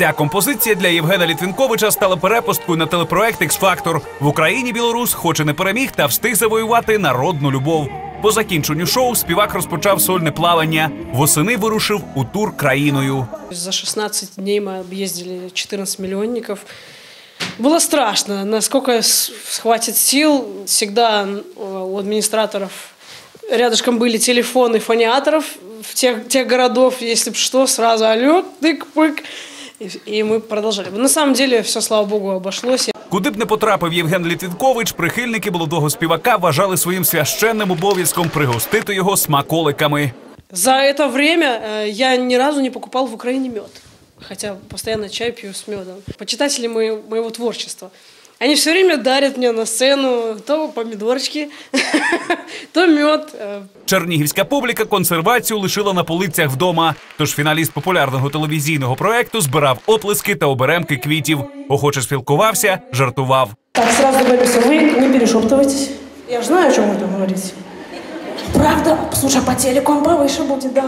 Ця композиція для Євгена Літвінковича стала перепусткою на телепроект «Ікс-Фактор». В Україні білорус, хоч і не переміг, та встиг завоювати народну любов. По закінченню шоу співак розпочав сольне плавання. Восени вирушив у тур країною. За 16 дней мы объездили 14 миллионников. Было страшно, насколько с- хватит сил. Всегда э, у администраторов рядышком были телефоны фониаторов в тех, тех городов, если бы что, сразу алло, тык-пык. И, и мы продолжали. На самом деле, все, слава богу, обошлось. Куди б не потрапив Євген Літвінкович, прихильники молодого співака вважали своїм священним обов'язком пригостити його смаколиками. За это время э, я ни разу не покупал в Украине мед. Хотя постоянно чай пью с медом. Почитатели моего, моего творчества. Они все время дарят мне на сцену то помидорчики, то мед. Э, Чернігівська публіка консервацію лишила на полицях вдома. Тож фіналіст популярного телевізійного проекту збирав оплески та оберемки квітів. Охоче спілкувався, жартував. Так, сразу говорю, вы не перешептывайтесь. Я же знаю, о чем вы там говорите. Правда? Слушай, по телеку он повыше будет, да.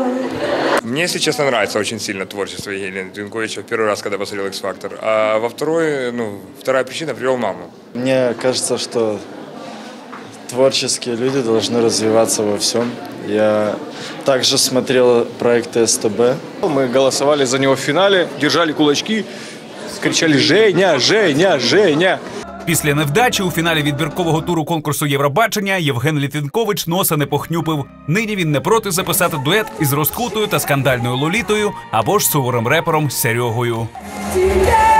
Мне, если честно, нравится очень сильно творчество Елены Твинковича в первый раз, когда посмотрел X-Factor. А во второй, ну, вторая причина привел маму. Мне кажется, что творческие люди должны развиваться во всем. Я также смотрел проекты СТБ. Мы голосовали за него в финале, держали кулачки, кричали «Женя! Женя! Женя!» Після невдачі у фіналі відбіркового туру конкурсу Євробачення Євген Літвінкович носа не похнюпив. Нині він не проти записати дует із розкутою та скандальною лолітою або ж суворим репером. Тебя